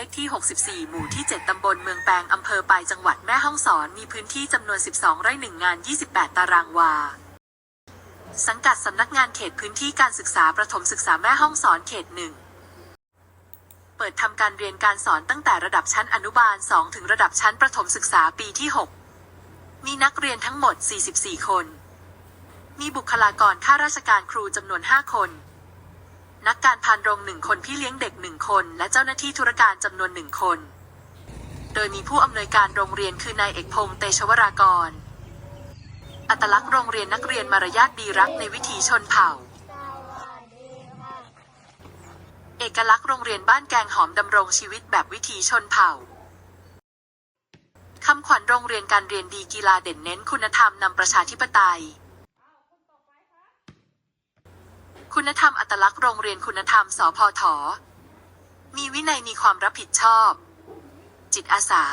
เลขที่ 64 หมู่ที่ 7 ตำบลเมืองแปงอำเภอปายจังหวัดแม่ฮ่องสอน มีพื้นที่จำนวน 12 ไร่หนึ่งงาน 28 ตารางวา สังกัดสำนักงานเขตพื้นที่การศึกษาประถมศึกษาแม่ฮ่องสอนเขตหนึ่งเปิดทำการเรียนการสอนตั้งแต่ระดับชั้นอนุบาล 2 ถึงระดับชั้นประถมศึกษาปีที่ 6 มีนักเรียนทั้งหมด 44 คน มีบุคลากรข้าราชการครูจำนวน 5 คน นักการพานโรงหนึ่งคนพี่เลี้ยงเด็กหนึ่งคน และเจ้าหน้าที่ธุรการจำนวนหนึ่งคน โดยมีผู้อำนวยการโรงเรียนคือนายเอกพงษ์เตชวรากร อัตลักษณ์โรงเรียนนักเรียนมารยาทดีรักในวิถีชนเผ่า เอกลักษณ์โรงเรียนบ้านแกงหอมดำรงชีวิตแบบวิถีชนเผ่าคำขวัญโรงเรียนการเรียนดีกีฬาเด่นเน้นคุณธรรมนำประชาธิปไตย คุณธรรมอัตลักษณ์โรงเรียนคุณธรรมสพท มีวินัยมีความรับผิดชอบ จิตอาสา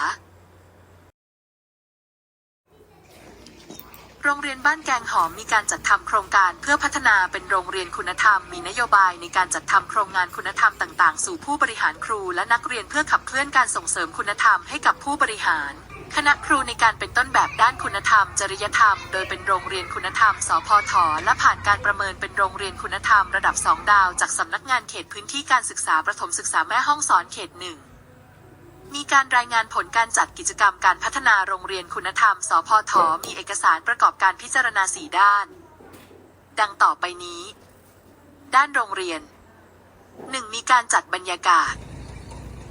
โรงเรียนบ้านแกงหอมมีการจัดทำโครงการเพื่อพัฒนาเป็นโรงเรียนคุณธรรม มีนโยบายในการจัดทำโครงงานคุณธรรมต่าง ๆ สู่ผู้บริหารครูและนักเรียนเพื่อขับเคลื่อนการส่งเสริมคุณธรรมให้กับผู้บริหาร คณะครูในการเป็นต้นแบบด้านคุณธรรม จริยธรรม โดยเป็นโรงเรียนคุณธรรม สพท และผ่านการประเมินเป็นโรงเรียนคุณธรรมระดับ 2 ดาว จากสำนักงานเขตพื้นที่การศึกษาประถมศึกษาแม่ห้องสอนเขตหนึ่งมีการรายงานผลการจัดกิจกรรมการพัฒนาโรงเรียนคุณธรรม สพท มีเอกสารประกอบการพิจารณาสีด้าน ดังต่อไปนี้ ด้านโรงเรียน 1. มีการจัดบรรยากาศ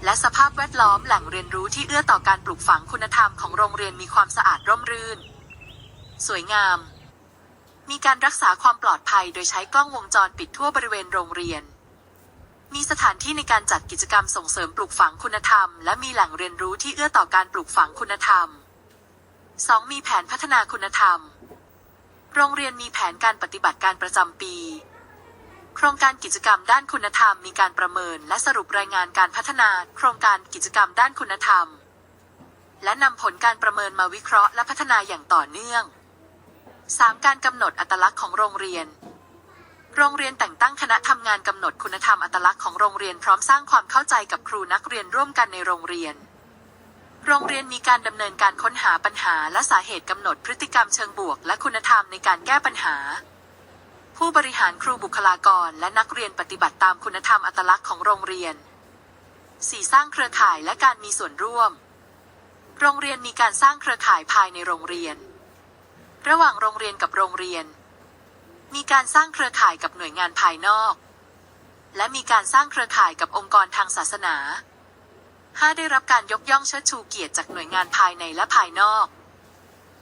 และสภาพแวดล้อมแหล่งเรียนรู้ที่เอื้อต่อการปลูกฝังคุณธรรมของโรงเรียนมีความสะอาดร่มรื่น สวยงาม มีการรักษาความปลอดภัยโดยใช้กล้องวงจรปิดทั่วบริเวณโรงเรียน มีสถานที่ในการจัดกิจกรรมส่งเสริมปลูกฝังคุณธรรม และมีแหล่งเรียนรู้ที่เอื้อต่อการปลูกฝังคุณธรรม 2. มีแผนพัฒนาคุณธรรม โรงเรียนมีแผนการปฏิบัติการประจำปี โครงการกิจกรรมด้านคุณธรรมมีการประเมินและสรุปรายงานการพัฒนา โครงการกิจกรรมด้านคุณธรรม และนำผลการประเมินมาวิเคราะห์และพัฒนาอย่างต่อเนื่อง 3. การกำหนดอัตลักษณ์ของโรงเรียน โรงเรียนแต่งตั้งคณะทำงานกำหนดคุณธรรมอัตลักษณ์ของโรงเรียนพร้อมสร้างความเข้าใจกับครูนักเรียนร่วมกันในโรงเรียน โรงเรียนมีการดำเนินการค้นหาปัญหาและสาเหตุกำหนดพฤติกรรมเชิงบวก และคุณธรรมในการแก้ปัญหา ผู้บริหารครูบุคลากร และนักเรียนปฏิบัติตามคุณธรรมอัตลักษณ์ของโรงเรียน 4. สร้างเครือข่ายและการมีส่วนร่วม โรงเรียนมีการสร้างเครือข่ายภายในโรงเรียน ระหว่างโรงเรียนกับโรงเรียน มีการสร้างเครือข่ายกับหน่วยงานภายนอก และมีการสร้างเครือข่ายกับองค์กรทางศาสนา 5. ได้รับการยกย่องเชิดชูเกียรติจากหน่วยงานภายในและภายนอก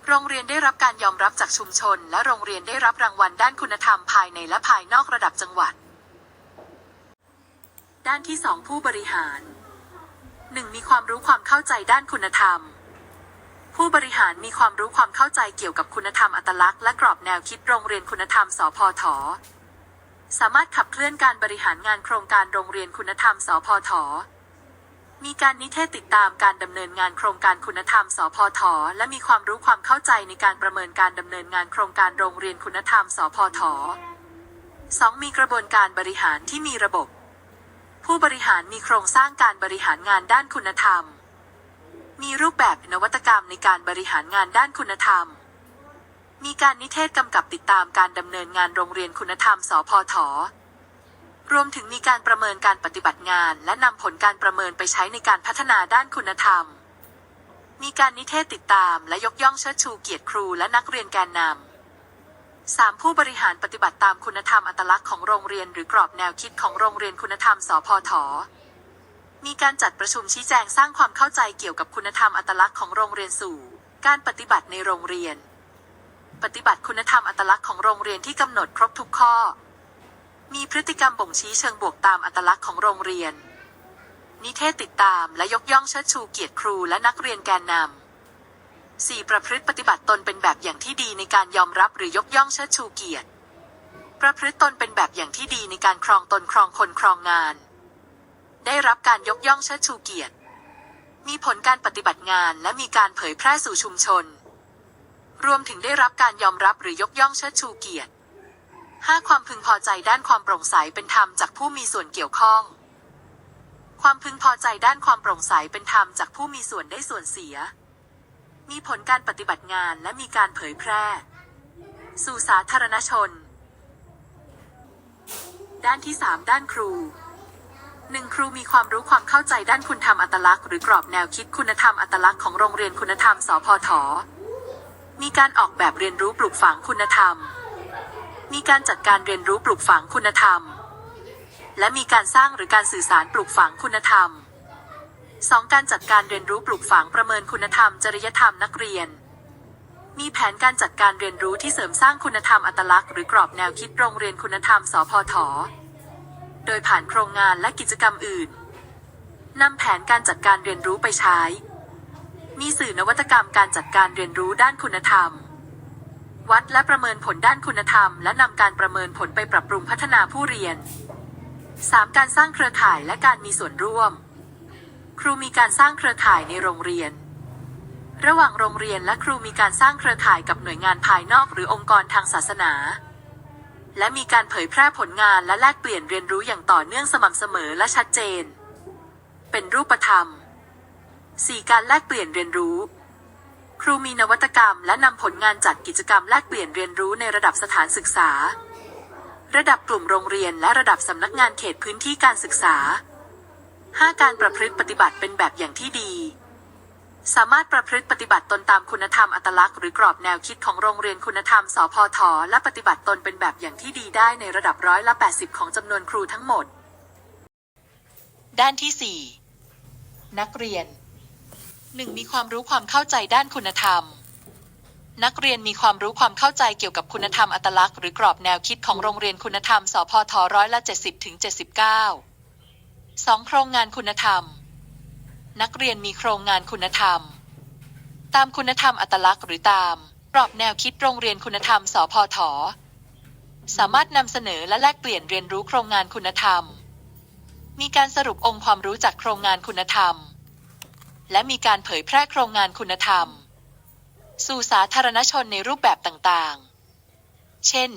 โรงเรียนได้รับการยอมรับจากชุมชน และโรงเรียนได้รับรางวัลด้านคุณธรรมภายในและภายนอกระดับจังหวัด ด้านที่ 2 ผู้บริหาร 1. มีความรู้ความเข้าใจด้านคุณธรรม ผู้บริหารมีความรู้ความเข้าใจเกี่ยวกับคุณธรรมอัตลักษณ์และกรอบแนวคิดโรงเรียนคุณธรรม สพท สามารถขับเคลื่อนการบริหารงานโครงการโรงเรียนคุณธรรม สพท มีการนิเทศติดตามการดำเนินงานโครงการคุณธรรม สพท และมีความรู้ความเข้าใจในการประเมินการดำเนินงานโครงการโรงเรียนคุณธรรม สพท 2. มีกระบวนการบริหารที่มีระบบ ผู้บริหารมีโครงสร้างการบริหารงานด้านคุณธรรม มีรูปแบบนวัตกรรมในการบริหารงานด้านคุณธรรม มีการนิเทศกำกับติดตามการดำเนินงานโรงเรียนคุณธรรม สพท รวมถึงมีการประเมินการปฏิบัติงาน และนำผลการประเมินไปใช้ในการพัฒนาด้านคุณธรรม มีการนิเทศติดตามและยกย่องเชิดชูเกียรติครูและนักเรียนแกนนำ 3. ผู้บริหารปฏิบัติตามคุณธรรมอัตลักษณ์ของโรงเรียนหรือกรอบแนวคิดของโรงเรียนคุณธรรมสพท มีการจัดประชุมชี้แจงสร้างความเข้าใจเกี่ยวกับคุณธรรมอัตลักษณ์ของโรงเรียนสู่ การปฏิบัติในโรงเรียน ปฏิบัติคุณธรรมอัตลักษณ์ของโรงเรียนที่กำหนดครบทุกข้อ มีพฤติกรรมบ่งชี้เชิงบวกตามอัตลักษณ์ของโรงเรียน นิเทศติดตามและยกย่องเชิดชูเกียรติครูและนักเรียนแกนนำ 4. ประพฤติปฏิบัติตนเป็นแบบอย่างที่ดีในการยอมรับหรือยกย่องเชิดชูเกียรติ ประพฤติตนเป็นแบบอย่างที่ดีในการครองตนครองคนครองงาน ได้รับการยกย่องเชิดชูเกียรติ มีผลการปฏิบัติงานและมีการเผยแพร่สู่ชุมชน รวมถึงได้รับการยอมรับหรือยกย่องเชิดชูเกียรติ 5. ความพึงพอใจด้านความโปร่งใสเป็นธรรมจากผู้มีส่วนเกี่ยวข้อง ความพึงพอใจด้านความโปร่งใสเป็นธรรมจากผู้มีส่วนได้ส่วนเสีย มีผลการปฏิบัติงานและมีการเผยแพร่ สู่สาธารณชน ด้านที่ 3 ด้านครูหนึ่งครูมีความรู้ความเข้าใจด้านคุณธรรมอัตลักษณ์หรือกรอบแนวคิดคุณธรรมอัตลักษณ์ของโรงเรียนคุณธรรมสพทมีการออกแบบเรียนรู้ปลูกฝังคุณธรรม มีการจัดการเรียนรู้ปลูกฝังคุณธรรม และมีการสร้างหรือการสื่อสารปลูกฝังคุณธรรม 2. การจัดการเรียนรู้ปลูกฝังประเมินคุณธรรม จริยธรรมนักเรียน มีแผนการจัดการเรียนรู้ที่เสริมสร้างคุณธรรมอัตลักษณ์หรือกรอบแนวคิดโรงเรียนคุณธรรม สพท โดยผ่านโครงงานและกิจกรรมอื่นนำแผนการจัดการเรียนรู้ไปใช้ มีสื่อนวัตกรรมการจัดการเรียนรู้ด้านคุณธรรม วัดและประเมินผลด้านคุณธรรม และนำการประเมินผลไปปรับปรุงพัฒนาผู้เรียน 3. การสร้างเครือข่ายและการมีส่วนร่วม ครูมีการสร้างเครือข่ายในโรงเรียน ระหว่างโรงเรียนและครูมีการสร้างเครือข่ายกับหน่วยงานภายนอกหรือองค์กรทางศาสนา และมีการเผยแพร่ผลงานและแลกเปลี่ยนเรียนรู้อย่างต่อเนื่องสม่ำเสมอและชัดเจน เป็นรูปธรรม 4. การแลกเปลี่ยนเรียนรู้ ครูมีนวัตกรรม และนำผลงานจัดกิจกรรมแลกเปลี่ยนเรียนรู้ในระดับสถานศึกษา ระดับกลุ่มโรงเรียนและระดับสำนักงานเขตพื้นที่การศึกษา 5. การประพฤติปฏิบัติเป็นแบบอย่างที่ดี สามารถประพฤติปฏิบัติตนตามคุณธรรมอัตลักษณ์หรือกรอบแนวคิดของโรงเรียนคุณธรรมสพทและปฏิบัติตนเป็นแบบอย่างที่ดีได้ในระดับร้อยละ 80 ของจำนวนครูทั้งหมด ด้านที่ 4 นักเรียน 1. มีความรู้ความเข้าใจด้านคุณธรรม นักเรียนมีความรู้ความเข้าใจเกี่ยวกับคุณธรรมอัตลักษณ์หรือกรอบแนวคิดของโรงเรียนคุณธรรม สพทร้อยละ70ถึง79 2. โครงงานคุณธรรม นักเรียนมีโครงงานคุณธรรม ตามคุณธรรมอัตลักษณ์หรือตามกรอบแนวคิดโรงเรียนคุณธรรม สพทสามารถนำเสนอและแลกเปลี่ยนเรียนรู้โครงงานคุณธรรม มีการสรุปองค์ความรู้จากโครงงานคุณธรรม และมีการเผยแพร่โครงงานคุณธรรม สู่สาธารณชนในรูปแบบต่างๆ เช่น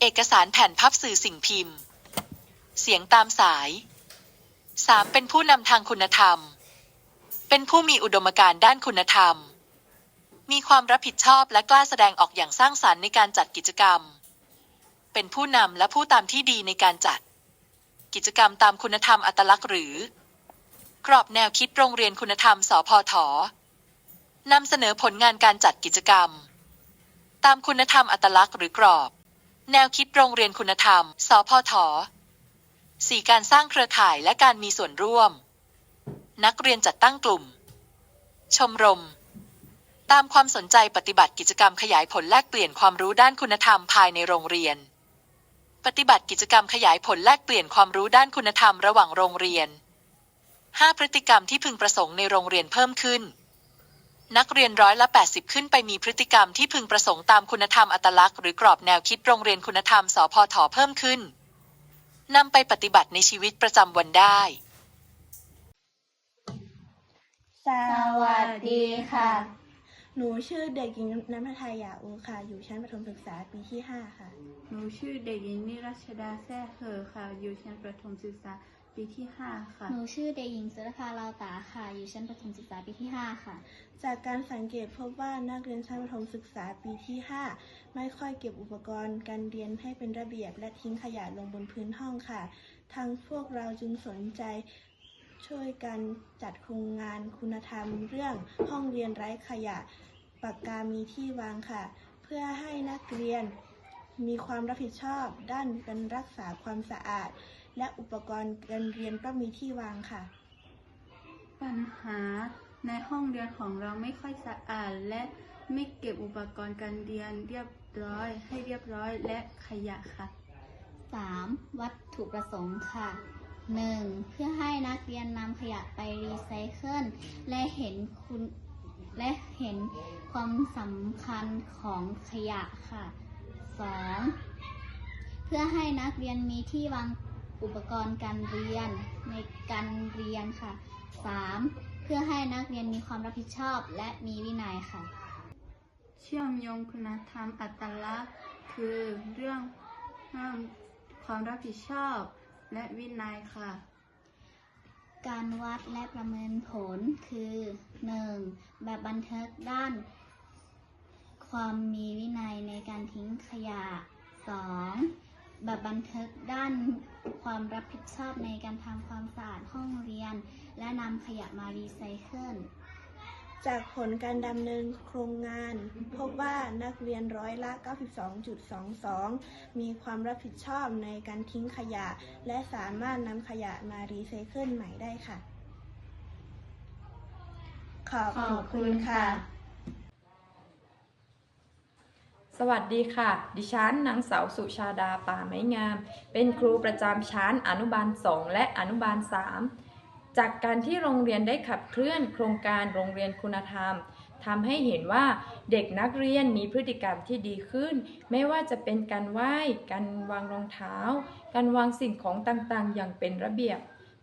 เอกสารแผ่นพับสื่อสิ่งพิมพ์ เสียงตามสาย 3. เป็นผู้นำทางคุณธรรม เป็นผู้มีอุดมการณ์ด้านคุณธรรม มีความรับผิดชอบและกล้าแสดงออกอย่างสร้างสรรค์ในการจัดกิจกรรม เป็นผู้นำและผู้ตามที่ดีในการจัด กิจกรรมตามคุณธรรมอัตลักษณ์หรือ กรอบแนวคิดโรงเรียนคุณธรรม สพทนำเสนอผลงานการจัดกิจกรรม ตามคุณธรรมอัตลักษณ์หรือกรอบ แนวคิดโรงเรียนคุณธรรม สพท 4. การสร้างเครือข่ายและการมีส่วนร่วม นักเรียนจัดตั้งกลุ่ม ชมรม ตามความสนใจปฏิบัติกิจกรรมขยายผลแลกเปลี่ยนความรู้ด้านคุณธรรมภายในโรงเรียน ปฏิบัติกิจกรรมขยายผลแลกเปลี่ยนความรู้ด้านคุณธรรมระหว่างโรงเรียน 5. พฤติกรรมที่พึงประสงค์ในโรงเรียนเพิ่มขึ้น นักเรียนร้อยละ 80 ขึ้นไปมีพฤติกรรมที่พึงประสงค์ตามคุณธรรมอัตลักษณ์หรือกรอบแนวคิดโรงเรียนคุณธรรมสพทเพิ่มขึ้นนำไปปฏิบัติในชีวิตประจำวันได้ สวัสดีค่ะ หนูชื่อเด็กหญิงน้ำพัทยาอูค่ะ อยู่ชั้นประถมศึกษาปีที่ 5 ค่ะ หนูชื่อเด็กหญิงนิรัชดาแซ่เหอค่ะ อยู่ชั้นประถมศึกษา ปีที่ 5 ค่ะ หนูชื่อเด็กหญิงสุรภาลาวตาค่ะ อยู่ชั้นประถมศึกษาปีที่ 5 ค่ะ จากการสังเกตพบว่านักเรียนชั้นประถมศึกษาปีที่ 5 ไม่ค่อยเก็บอุปกรณ์การเรียนให้เป็นระเบียบ และทิ้งขยะลงบนพื้นห้องค่ะ ทางพวกเราจึงสนใจช่วยกันจัดโครงงานคุณธรรม เรื่องห้องเรียนไร้ขยะปากกามีที่วางค่ะ เพื่อให้นักเรียนมีความรับผิดชอบด้านการรักษาความสะอาด และอุปกรณ์การเรียนก็มีที่วางค่ะ ปัญหาในห้องเรียนของเราไม่ค่อยสะอาดและไม่เก็บอุปกรณ์การเรียนเรียบร้อยให้เรียบร้อยและขยะค่ะ 3. วัตถุประสงค์ค่ะ 1. เพื่อให้นักเรียนนำขยะไปรีไซเคิลและเห็นคุณและเห็นความสำคัญของขยะค่ะ 2. เพื่อให้นักเรียนมีที่วาง อุปกรณ์การเรียนในการเรียนค่ะ 3. เพื่อให้นักเรียนมีความรับผิดชอบและมีวินัยค่ะ เชื่อมโยงคุณธรรมอัตลักษณ์ คือเรื่องเรื่องความรับผิดชอบและวินัยค่ะ การวัดและประเมินผลคือ 1. แบบบันทึกด้าน ความมีวินัยในการทิ้งขยะ 2. แบบบันทึกด้านความรับผิดชอบในการทำความสะอาดห้องเรียน และนำขยะมารีไซเคิลจากผลการดำเนินโครงงาน พบว่านักเรียนร้อยละ 92.22 มีความรับผิดชอบในการทิ้งขยะ และสามารถนำขยะมารีไซเคิลใหม่ได้ค่ะ ขอบขอบคุณค่ะ สวัสดีค่ะ ดิฉันนางสาวสุชาดาป่าไม้งาม เป็นครูประจำชั้นอนุบาล 2 และอนุบาล 3 จากการที่โรงเรียนได้ขับเคลื่อนโครงการโรงเรียนคุณธรรมทำให้เห็นว่าเด็กนักเรียนมีพฤติกรรมที่ดีขึ้น ไม่ว่าจะเป็นการไหว้ การวางรองเท้า การวางสิ่งของต่างๆ อย่างเป็นระเบียบ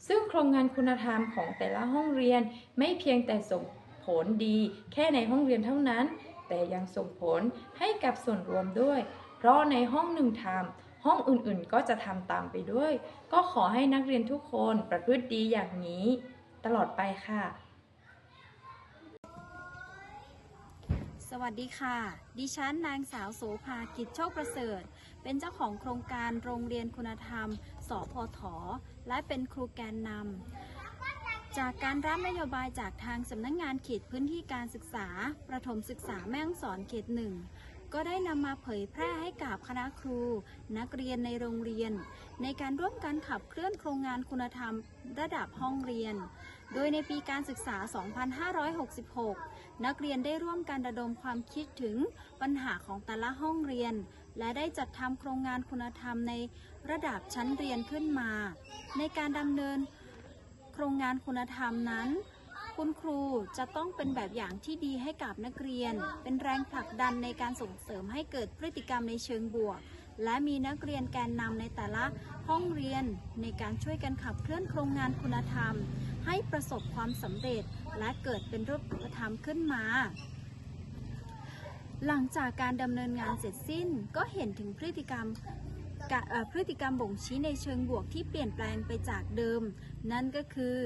ซึ่งโครงงานคุณธรรมของแต่ละห้องเรียนไม่เพียงแต่ส่งผลดีแค่ในห้องเรียนเท่านั้น แต่ยังส่งผลให้กับส่วนรวมด้วย เพราะในห้องหนึ่งทำห้องอื่นๆก็จะทำตามไปด้วย ก็ขอให้นักเรียนทุกคนประพฤติดีอย่างนี้ ตลอดไปค่ะ สวัสดีค่ะ ดิฉันนางสาวโสภากิจโชคประเสริฐ เป็นเจ้าของโครงการโรงเรียนคุณธรรม สพท และเป็นครูแกนนำ จากการรับนโยบายจากทางสำนักงงานเขตพื้นที่การศึกษา ประถมศึกษาแม่ฮ่องสอนเขตหนึ่งก็ได้นำมาเผยแพร่ให้กับคณะครู นักเรียนในโรงเรียน ในการร่วมกันขับเคลื่อนโครงงานคุณธรรมระดับห้องเรียน โดยในปีการศึกษา 2566 นักเรียนได้ร่วมกันระดมความคิดถึงปัญหาของแต่ละห้องเรียน และได้จัดทำโครงงานคุณธรรมในระดับชั้นเรียนขึ้นมา ในการดำเนิน โครงงานคุณธรรมนั้น คุณครูจะต้องเป็นแบบอย่างที่ดีให้กับนักเรียน เป็นแรงผลักดันในการส่งเสริมให้เกิดพฤติกรรมในเชิงบวก และมีนักเรียนแกนนำในแต่ละห้องเรียนในการช่วยกันขับเคลื่อนโครงงานคุณธรรม ให้ประสบความสำเร็จและเกิดเป็นรูปธรรมขึ้นมาหลังจากการดำเนินงานเสร็จสิ้นก็เห็นถึงพฤติกรรม พฤติกรรมบ่งชี้ในเชิงบวกที่เปลี่ยนแปลงไปจากเดิม นั่นก็คือ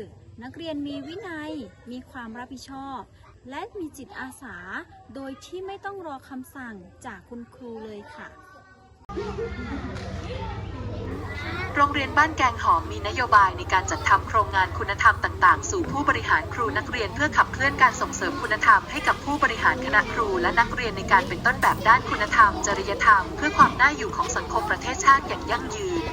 นักเรียนมีวินัย มีความรับผิดชอบ และมีจิตอาสา โดยที่ไม่ต้องรอคำสั่งจากคุณครูเลยค่ะ โรงเรียนบ้านแกงหอมมีนโยบายในการจัดทำโครงงานคุณธรรมต่างๆ สู่ผู้บริหารครูนักเรียนเพื่อขับเคลื่อนการส่งเสริมคุณธรรมให้กับผู้บริหารคณะครูและนักเรียนในการเป็นต้นแบบด้านคุณธรรม จริยธรรม เพื่อความน่าอยู่ของสังคมประเทศชาติอย่างยั่งยืน